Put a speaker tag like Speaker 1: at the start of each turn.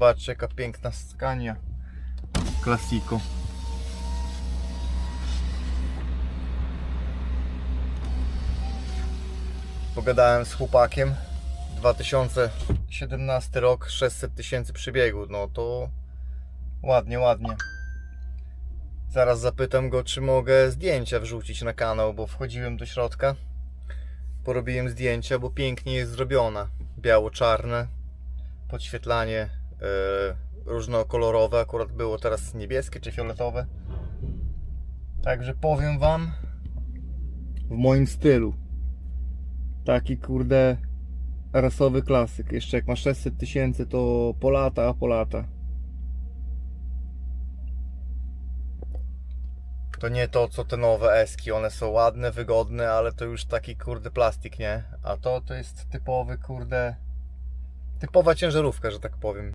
Speaker 1: Zobaczcie jaka piękna Scania Classico. Pogadałem z chłopakiem. 2017 rok, 600 tysięcy przybiegu. No to ładnie, ładnie. Zaraz zapytam go, czy mogę zdjęcia wrzucić na kanał, bo wchodziłem do środka. Porobiłem zdjęcia, bo pięknie jest zrobiona. Biało-czarne, podświetlanie różnokolorowe. Akurat było teraz niebieskie czy fioletowe. Także powiem Wam w moim stylu. Taki kurde rasowy klasyk. Jeszcze jak ma 600 tysięcy, to po lata, a po lata. To nie to, co te nowe eski. One są ładne, wygodne, ale to już taki kurde plastik, nie? A to to jest typowy kurde. Typowa ciężarówka, że tak powiem.